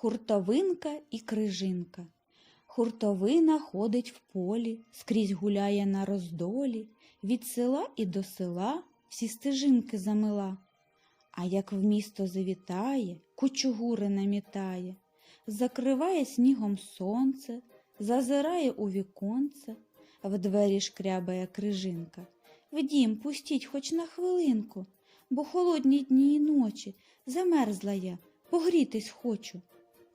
Хуртовинка і крижинка. Хуртовина ходить в полі, скрізь гуляє на роздолі, від села і до села всі стежинки замила. А як в місто завітає, кучугури намітає, закриває снігом сонце, зазирає у віконце, в двері шкрябає крижинка. В дім пустіть хоч на хвилинку, бо холодні дні і ночі, замерзла я, погрітись хочу.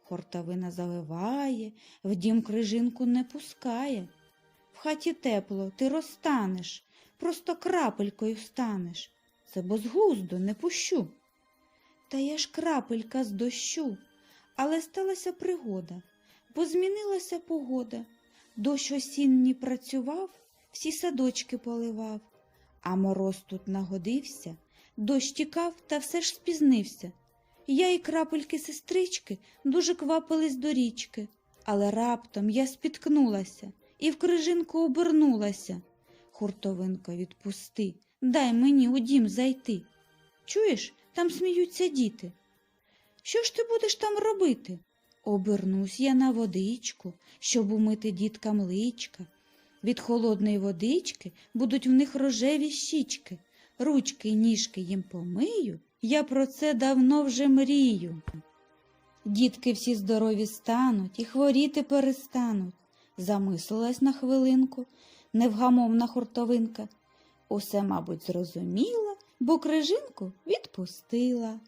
Хортовина заливає, в дім крижинку не пускає. В хаті тепло, ти розтанеш, просто крапелькою станеш. Це безглуздо не пущу. Та я ж крапелька з дощу, але сталася пригода, бо змінилася погода. Дощ осінній працював, всі садочки поливав, а мороз тут нагодився, дощ тікав та все ж спізнився. Я і крапельки сестрички дуже квапились до річки, але раптом я спіткнулася і в крижинку обернулася. Хуртовинко, відпусти, дай мені у дім зайти. Чуєш, там сміються діти. Що ж ти будеш там робити? Обернусь я на водичку, щоб умити діткам личка. Від холодної водички будуть в них рожеві щічки, ручки й ніжки їм помию, я про це давно вже мрію. Дітки всі здорові стануть і хворіти перестануть. Замислилась на хвилинку, невгамовна хуртовинка. Усе, мабуть, зрозуміла, бо крижинку відпустила.